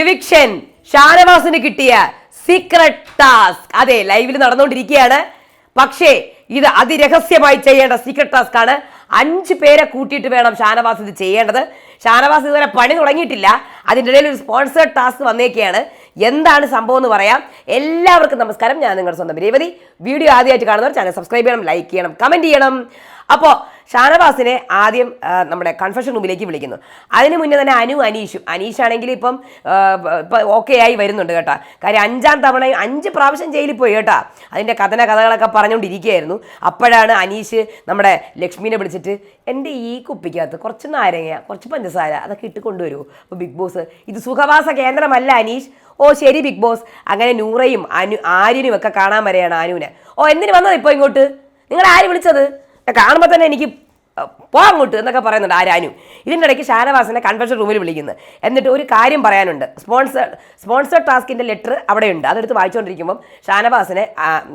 Eviction ഷാനവാസിന് കിട്ടിയ secret task അതെ ലൈവിൽ നടന്നുകൊണ്ടിരിക്കുകയാണ്. പക്ഷേ ഇത് അതിരഹസ്യമായി ചെയ്യേണ്ട സീക്രട്ട് ടാസ്ക് ആണ്. അഞ്ച് പേരെ കൂട്ടിയിട്ട് വേണം ഷാനവാസ് ഇത് ചെയ്യേണ്ടത്. ഷാനവാസ് ഇതുവരെ പണി തുടങ്ങിയിട്ടില്ല. അതിന്റെ ഇടയിൽ ഒരു സ്പോൺസേഡ് ടാസ്ക് വന്നേക്കെയാണ് എന്താണ് സംഭവം എന്ന് പറയാം. എല്ലാവർക്കും നമസ്കാരം. ഞാൻ നിങ്ങളുടെ സ്വന്തം രേവതി. വീഡിയോ ആദ്യമായിട്ട് കാണുന്നവർ ചാനൽ സബ്സ്ക്രൈബ് ചെയ്യണം ലൈക്ക് ചെയ്യണം കമന്റ് ചെയ്യണം. അപ്പോൾ ഷാനവാസിനെ ആദ്യം നമ്മുടെ കൺഫഷൻ റൂമിലേക്ക് വിളിക്കുന്നു. അതിന് മുന്നേ തന്നെ അനു അനീഷും. അനീഷാണെങ്കിൽ ഇപ്പം ഓക്കെ ആയി വരുന്നുണ്ട് കേട്ടോ. കാര്യം അഞ്ചാം തവണ അഞ്ച് പ്രാവശ്യം ജയിലിൽ പോയി കേട്ടോ. അതിന്റെ കഥന കഥകളൊക്കെ പറഞ്ഞുകൊണ്ടിരിക്കുകയായിരുന്നു. അപ്പോഴാണ് അനീഷ് നമ്മുടെ ലക്ഷ്മീനെ വിളിച്ചിട്ട് എന്റെ ഈ കുപ്പിക്കകത്ത് കുറച്ച് നാരങ്ങ കുറച്ച് പഞ്ചസാര അതൊക്കെ ഇട്ട് കൊണ്ടുവരുമോ അപ്പോൾ ബിഗ് ബോസ് ഇത് സുഖവാസ കേന്ദ്രമല്ല അനീഷ്. ഓ ശരി ബിഗ് ബോസ്. അങ്ങനെ നൂറയും അനു ആര്യനും ഒക്കെ കാണാൻ വരെയാണ് അനുവിനെ. ഓ എന്തിനു വന്നത് ഇപ്പോൾ ഇങ്ങോട്ട്? നിങ്ങൾ ആര് വിളിച്ചത്? കാണുമ്പോൾ തന്നെ എനിക്ക് പോകാൻ അങ്ങോട്ട് എന്നൊക്കെ പറയുന്നുണ്ട് ആരാനു ഇതിന്റെ ഇടയ്ക്ക് ഷാനവാസിനെ കൺവെൻഷൻ റൂമിൽ വിളിക്കുന്നു. എന്നിട്ട് ഒരു കാര്യം പറയാനുണ്ട്. സ്പോൺസർ സ്പോൺസർ ടാസ്കിന്റെ ലെറ്റർ അവിടെയുണ്ട്. അതെടുത്ത് വായിച്ചുകൊണ്ടിരിക്കുമ്പം ഷാനവാസിനെ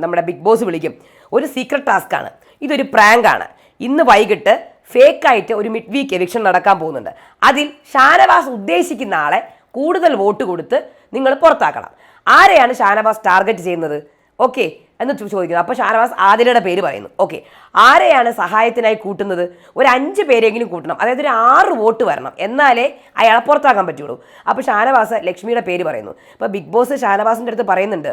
നമ്മുടെ ബിഗ് ബോസ് വിളിക്കും. ഒരു സീക്രട്ട് ടാസ്ക്കാണ് ഇതൊരു പ്രാങ്കാണ് ഇന്ന് വൈകിട്ട് ഫേക്കായിട്ട് ഒരു മിഡ് വീക്ക് എവിക്ഷൻ നടക്കാൻ പോകുന്നുണ്ട്. അതിൽ ഷാനവാസ് ഉദ്ദേശിക്കുന്ന ആളെ കൂടുതൽ വോട്ട് കൊടുത്ത് നിങ്ങൾ പുറത്താക്കണം. ആരെയാണ് ഷാനവാസ് ടാർഗറ്റ് ചെയ്യുന്നത്? ഓക്കെ എന്ന് ചോദിക്കുന്നത് ചോദിക്കുന്നു. അപ്പോൾ ഷാനവാസ് ആദിലയുടെ പേര് പറയുന്നു. ഓക്കെ ആരെയാണ് സഹായത്തിനായി കൂട്ടുന്നത്? ഒരു അഞ്ച് പേരെങ്കിലും കൂട്ടണം. അതായത് ഒരു ആറ് വോട്ട് വരണം. എന്നാലേ അയാളെ പുറത്താക്കാൻ പറ്റുള്ളൂ. അപ്പോൾ ഷാനവാസ് ലക്ഷ്മിയുടെ പേര് പറയുന്നു. അപ്പോൾ ബിഗ് ബോസ് ഷാനവാസിന്റെ അടുത്ത് പറയുന്നുണ്ട്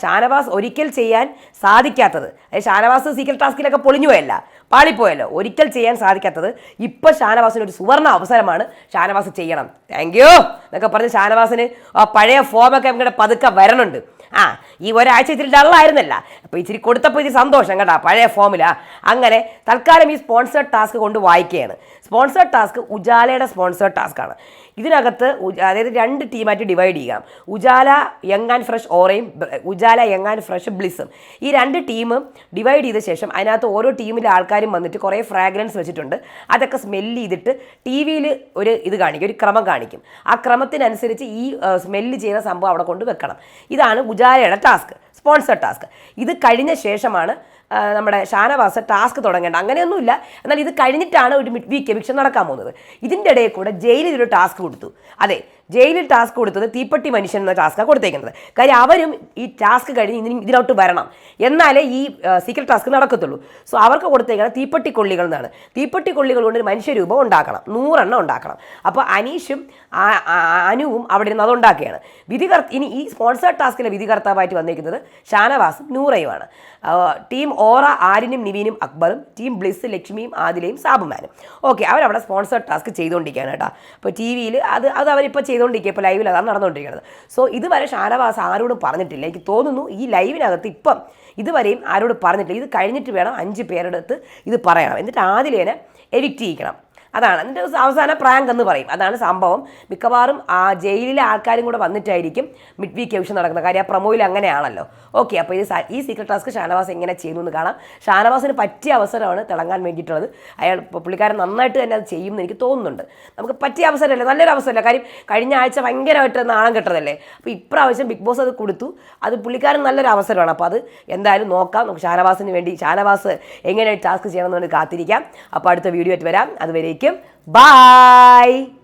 ഷാനവാസ് ഒരിക്കൽ ചെയ്യാൻ സാധിക്കാത്തത്. ഷാനവാസ് സീക്രട്ട് ടാസ്കിലൊക്കെ പൊളിഞ്ഞു പോയല്ല പാളിപ്പോയല്ലോ. ഒരിക്കൽ ചെയ്യാൻ സാധിക്കാത്തത് ഇപ്പം ഷാനവാസിന് ഒരു സുവർണ അവസരമാണ് ഷാനവാസ് ചെയ്യണം. താങ്ക് യു എന്നൊക്കെ പറഞ്ഞ് ഷാനവാസിന് ആ പഴയ ഫോമൊക്കെ ഇങ്ങനെ പതുക്കെ വരണുണ്ട്. ആ ഈ ഒരാഴ്ച ഇച്ചിരി ഡള്ളായിരുന്നല്ല അപ്പോൾ ഇച്ചിരി കൊടുത്തപ്പോൾ ഇച്ചിരി സന്തോഷം കേട്ടോ പഴയ ഫോമില. അങ്ങനെ തൽക്കാലം ഈ സ്പോൺസേഡ് ടാസ്ക് കൊണ്ട് വായിക്കുകയാണ്. സ്പോൺസേഡ് ടാസ്ക് ഉജാലയുടെ സ്പോൺസേഡ് ടാസ്ക്കാണ് ഇതിനകത്ത് അതായത് രണ്ട് ടീമായിട്ട് ഡിവൈഡ് ചെയ്യാം. ഉജാല യങ് ആൻഡ് ഫ്രഷ് ഓറയും ഉജാല യങ് ആൻഡ് ഫ്രഷ് ബ്ലിസും ഈ രണ്ട് ടീമും ഡിവൈഡ് ചെയ്ത ശേഷം അതിനകത്ത് ഓരോ ടീമിലെ ആൾക്കാരും വന്നിട്ട് കുറേ ഫ്രാഗ്രൻസ് വെച്ചിട്ടുണ്ട്. അതൊക്കെ സ്മെല്ല് ചെയ്തിട്ട് ടി വിയിൽ ഒരു ഇത് കാണിക്കും ഒരു ക്രമം കാണിക്കും. ആ ക്രമത്തിനനുസരിച്ച് ഈ സ്മെല്ല് ചെയ്യുന്ന സംഭവം അവിടെ കൊണ്ട് വെക്കണം. ഇതാണ് ഉജാലയുടെ ടാസ്ക് സ്പോൺസർ ടാസ്ക്. ഇത് കഴിഞ്ഞ ശേഷമാണ് നമ്മുടെ ഷാനവാസ് ടാസ്ക് തുടങ്ങേണ്ട. അങ്ങനെയൊന്നുമില്ല. എന്നാൽ ഇത് കഴിഞ്ഞിട്ടാണ് ഒരു മിഡ് വീക്ക് എവിക്ഷൻ നടക്കാൻ പോകുന്നത്. ഇതിന്റെ ഇടയിൽ കൂടെ ജയിലിൽ ഒരു ടാസ്ക് കൊടുത്തു. അതെ ജയിലിൽ ടാസ്ക് കൊടുത്തത് തീപ്പട്ടി മനുഷ്യൻ എന്ന ടാസ്ക്കാണ് കൊടുത്തേക്കുന്നത്. കാര്യം അവരും ഈ ടാസ്ക് കഴിഞ്ഞ് ഇതിന് ഇതിലോട്ട് വരണം. എന്നാലേ ഈ സീക്രട്ട് ടാസ്ക് നടക്കത്തുള്ളൂ. സോ അവർക്ക് കൊടുത്തേക്കുന്നത് തീപ്പട്ടി കൊള്ളികൾ എന്നാണ്. തീപ്പട്ടി കൊള്ളികൾ കൊണ്ട് ഒരു മനുഷ്യരൂപം ഉണ്ടാക്കണം. നൂറെണ്ണം ഉണ്ടാക്കണം. അപ്പോൾ അനീഷും അനുവും അവിടെ നിന്ന് അതുണ്ടാക്കുകയാണ്. വിധികർത്ത വിധികർ ഇനി ഈ സ്പോൺസേഡ് ടാസ്കിലെ വിധികർത്താവായിട്ട് വന്നിരിക്കുന്നത് ഷാനവാസും നൂറയുമാണ്. ടീം ഓറ ആര്യനും നിവീനും അക്ബറും ടീം ബ്ലിസ് ലക്ഷ്മിയും ആദിലയും സാബുമാനും. ഓക്കെ അവരവിടെ സ്പോൺസർ ടാസ്ക് ചെയ്തുകൊണ്ടിരിക്കുകയാണ് കേട്ടോ. അപ്പോൾ ടി വിയിൽ അത് അത് അവരിപ്പോൾ ചെയ്തുകൊണ്ടിരിക്കുക ഇപ്പോൾ ലൈവിൽ അതാണ് നടന്നുകൊണ്ടിരിക്കുന്നത് സോ ഇതുവരെ ഷാനവാസ് ആരോടും പറഞ്ഞിട്ടില്ല. എനിക്ക് തോന്നുന്നു ഈ ലൈവിനകത്ത് ഇപ്പം ഇതുവരെയും ആരോട് പറഞ്ഞിട്ടില്ല. ഇത് കഴിഞ്ഞിട്ട് വേണം അഞ്ച് പേരുടെ അടുത്ത് ഇത് പറയണം. എന്നിട്ട് ആദിലേനെ എവിക്റ്റ് ചെയ്യിക്കണം. അതാണ്. എന്നിട്ട് അവസാന പ്രാങ്ക് എന്ന് പറയും. അതാണ് സംഭവം. മിക്കവാറും ആ ജയിലിലെ ആൾക്കാരും കൂടെ വന്നിട്ടായിരിക്കും മിഡ് വീക്ക് എവിഷൻ നടക്കുന്നത്. കാര്യം ആ പ്രൊമോയിൽ അങ്ങനെയാണല്ലോ. ഓക്കെ അപ്പോൾ ഇത് ഈ സീക്രട്ട് ടാസ്ക് ഷാനവാസ് എങ്ങനെ ചെയ്യുന്നു എന്ന് കാണാം. ഷാനവാസിന് പറ്റിയ അവസരമാണ് തിളങ്ങാൻ വേണ്ടിയിട്ടുള്ളത്. അയാൾ പുള്ളിക്കാരൻ നന്നായിട്ട് തന്നെ അത് ചെയ്യുമെന്ന് എനിക്ക് തോന്നുന്നുണ്ട്. നമുക്ക് പറ്റിയ അവസരമല്ലേ? നല്ലൊരു അവസരമല്ല? കാര്യം കഴിഞ്ഞ ആഴ്ച ഭയങ്കരമായിട്ട് നാണം കെട്ടതല്ലേ? അപ്പോൾ ഇപ്രാവശ്യം ബിഗ് ബോസ് അത് കൊടുത്തു. അത് പുള്ളിക്കാരൻ നല്ലൊരു അവസരമാണ്. അപ്പോൾ അത് എന്തായാലും നോക്കാം. നമുക്ക് ഷാനവാസിന് വേണ്ടി ഷാനവാസ് എങ്ങനെ ടാസ്ക് ചെയ്യണമെന്ന് കാത്തിരിക്കാം. അപ്പോൾ അടുത്ത വീഡിയോ ആയിട്ട് വരാം. അതുവരേക്കും. ബായ്